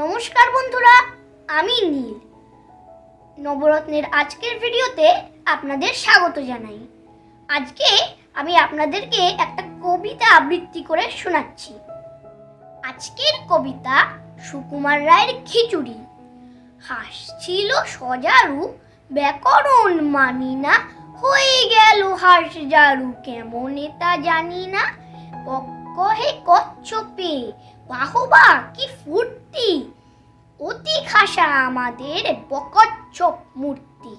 নমস্কার বন্ধুরা, আমি নীল। নবরত্নের আজকের ভিডিওতে আপনাদের স্বাগত জানাই। আজকে আমি আপনাদেরকে একটা কবিতা আবৃত্তি করে শোনাচ্ছি। আজকের কবিতা সুকুমার রায়ের খিচুড়ি। হাসছিল সজারু, ব্যাকরণ মানি না হয়ে গেল হাস জারু কেমন এটা জানি না কহে কচ্ছপে, বাহবা কি ফুর্তি? অতি খাসা আমাদের বকচ্ছপ মূর্তি।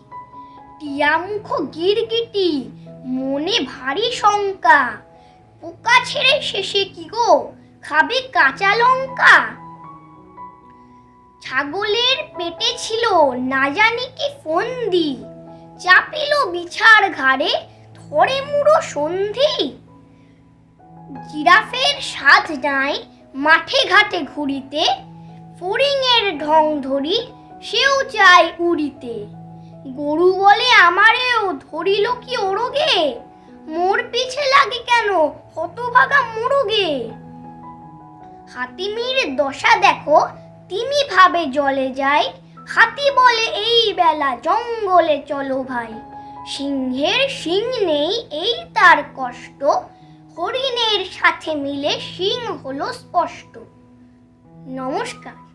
টিয়ামুখ গিরগিটি, মনে ভারী শঙ্কা। পোকা ছেড়ে শেষে কি গো, খাবে কাঁচা লঙ্কা? ছাগলের পেটে ছিল না জানি কি ফন্দি। চাপিল বিছার ঘাড়ে, ধরে মুড়ো সন্ধি। জিরাফের স্বাদ নাই মাঠে ঘাটে ঘুরিতে ফড়িংয়ের ঢং ধরি সেও চায় উড়িতে। গরু বলে আমারেও ধরিল কি ওরগে? মোর পিছে লাগে কেন হতভাগা মোরগে? হাতিমির দশা দেখো, তিমি ভাবে জলে যায়। হাতি বলে এই বেলা জঙ্গলে চলো ভাই। সিংহের সিং নেই, এই তার কষ্ট। হরিণের সাথে মিলে সিং হলো স্পষ্ট। নমস্কার।